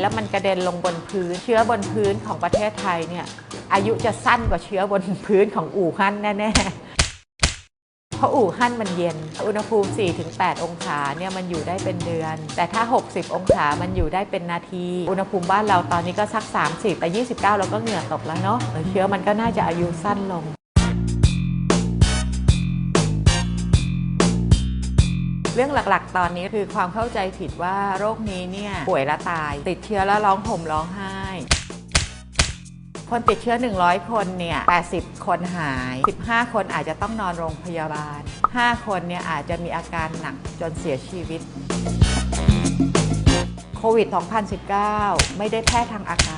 แล้วมันกระเด็นลงบนพื้น เชื้อบนพื้นของประเทศไทยเนี่ยอายุจะสั้นกว่าเชื้อบนพื้นของอู่ฮั่นแน่ๆ เพราะอู่ฮั่นมันเย็น อุณหภูมิ 4-8 องศาเนี่ยมันอยู่ได้เป็นเดือน แต่ถ้า 60 องศามันอยู่ได้เป็นนาที อุณหภูมิบ้านเราตอนนี้ก็สัก 30 แต่ 29 เราก็เหงื่อตกแล้วเนาะเออเชื้อมันก็น่าจะอายุสั้นลง เรื่องหลักๆ ตอนนี้คือความเข้าใจผิดว่าโรคนี้เนี่ยป่วยแล้วตาย ติดเชื้อแล้วร้องห่มร้องไห้ คนติดเชื้อ 100 คนเนี่ย 80 คนหาย 15 คนอาจจะต้องนอนโรงพยาบาล 5 คนเนี่ยอาจจะมีอาการหนักจนเสียชีวิต โควิด 2019 ไม่ได้แพร่ทางอาก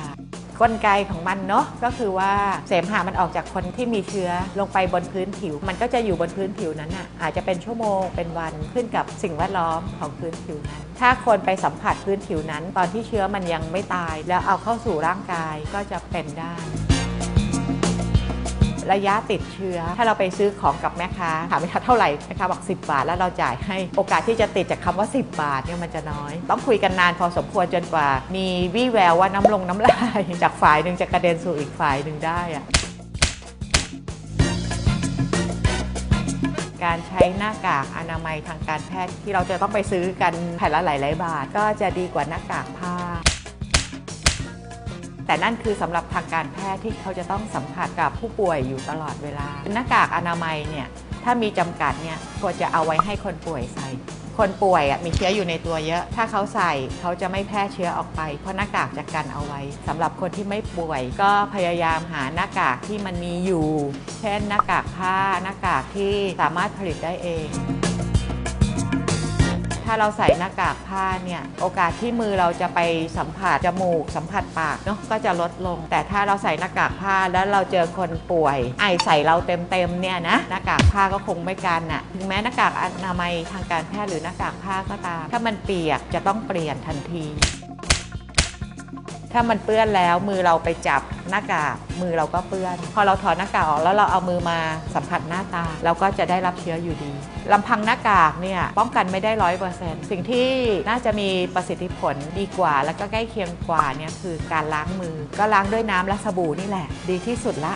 าศ กลไกของมันเนาะก็คือว่าเสมหะมันออกจากคนที่มีเชื้อลงไปบนพื้นผิว มันก็จะอยู่บนพื้นผิวนั้นอะอาจจะเป็นชั่วโมงเป็นวันขึ้นกับสิ่งแวดล้อมของพื้นผิวนั้นถ้าคนไปสัมผัสพื้นผิวนั้น ตอนที่เชื้อมันยังไม่ตาย แล้วเอาเข้าสู่ร่างกายก็จะเป็นได้ ระยะติดเชื้อ ถ้าเราไปซื้อของกับแม่ค้าถามแม่ค้าเท่าไหร่แม่ค้าบอก10 บาท แล้วเราจ่ายให้โอกาสที่จะติดจากคำว่า 10 บาทเนี่ยมันจะน้อย ต้องคุยกันนานพอสมควรจนกว่า มีวี่แววว่าน้ำลงน้ำลายจากฝ่ายหนึ่งจะกระเด็นสู่อีกฝ่ายหนึ่งได้อะการใช้หน้ากากอนามัยทางการแพทย์ที่เราจะต้องไปซื้อกันแผ่นละหลายๆบาท ก็จะดีกว่าหน้ากากผ้า แต่นั่นคือสำหรับทางการแพทย์ที่เขาจะต้องสัมผัสกับผู้ป่วยอยู่ตลอดเวลา หน้ากากอนามัยเนี่ยถ้ามีจำกัดเนี่ยควรจะเอาไว้ให้คนป่วยใส่ คนป่วยอะมีเชื้ออยู่ในตัวเยอะ ถ้าเขาใส่เขาจะไม่แพร่เชื้อออกไป เพราะหน้ากากจะกันเอาไว้สำหรับคนที่ไม่ป่วย ก็พยายามหาหน้ากากที่มันมีอยู่ เช่นหน้ากากผ้าหน้ากากที่สามารถผลิตได้เอง ถ้าเราใส่หน้ากากผ้าเนี่ยโอกาสที่มือเราจะไปสัมผัสจมูก สัมผัสปากเนาะก็จะลดลง แต่ถ้าเราใส่หน้ากากผ้าแล้วเราเจอคนป่วย ไอใส่เราเต็มๆเนี่ยนะหน้ากากผ้าก็คงไม่กันน่ะถึงแม้หน้ากากอนามัยทางการแพทย์หรือหน้ากากผ้าก็ตาม ถ้ามันเปียกจะต้องเปลี่ยนทันที ถ้ามันเปื้อนแล้วมือเราไปจับหน้ากากมือเราก็เปื้อน พอเราถอดหน้ากากออกแล้วเราเอามือมาสัมผัสหน้าตาเราก็จะได้รับเชื้ออยู่ดีลำพังหน้ากากเนี่ยป้องกันไม่ได้ร้อยเปอร์เซ็นต์สิ่งที่น่าจะมีประสิทธิผลดีกว่า แล้วก็ใกล้เคียงกว่าเนี่ยคือการล้างมือ ก็ล้างด้วยน้ำและสบู่นี่แหละ ดีที่สุดละ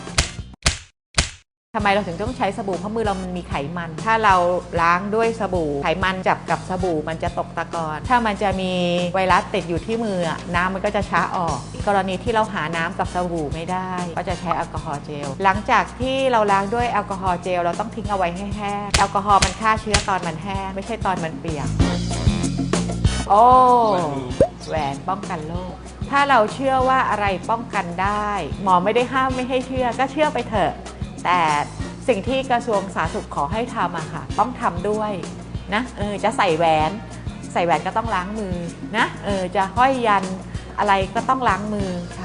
ทำไมเราถึงต้องใช้สบู่เพราะมือเรามันมีไขมัน ถ้าเราล้างด้วยสบู่ ไขมันจับกับสบู่มันจะตกตะกอนถ้ามันจะมีไวรัสติดอยู่ที่มือน้ำมันก็จะช้าออก กรณีที่เราหาน้ำกับสบู่ไม่ได้ ก็จะใช้แอลกอฮอล์เจล หลังจากที่เราล้างด้วยแอลกอฮอล์เจลเราต้องทิ้งเอาไว้ให้แห้งแอลกอฮอล์มันฆ่าเชื้อตอนมันแห้งไม่ใช่ตอนมันเปียก โอ้แหวนป้องกันโรคถ้าเราเชื่อว่าอะไรป้องกันได้ หมอไม่ได้ห้ามไม่ให้เชื่อก็เชื่อไปเถอะ แต่สิ่งที่กระทรวงสาธารณสุขขอให้ทำอะค่ะ ต้องทำด้วยนะเออจะใส่แหวน ใส่แหวนก็ต้องล้างมือนะเออจะห้อยยันอะไรก็ต้องล้างมือค่ะ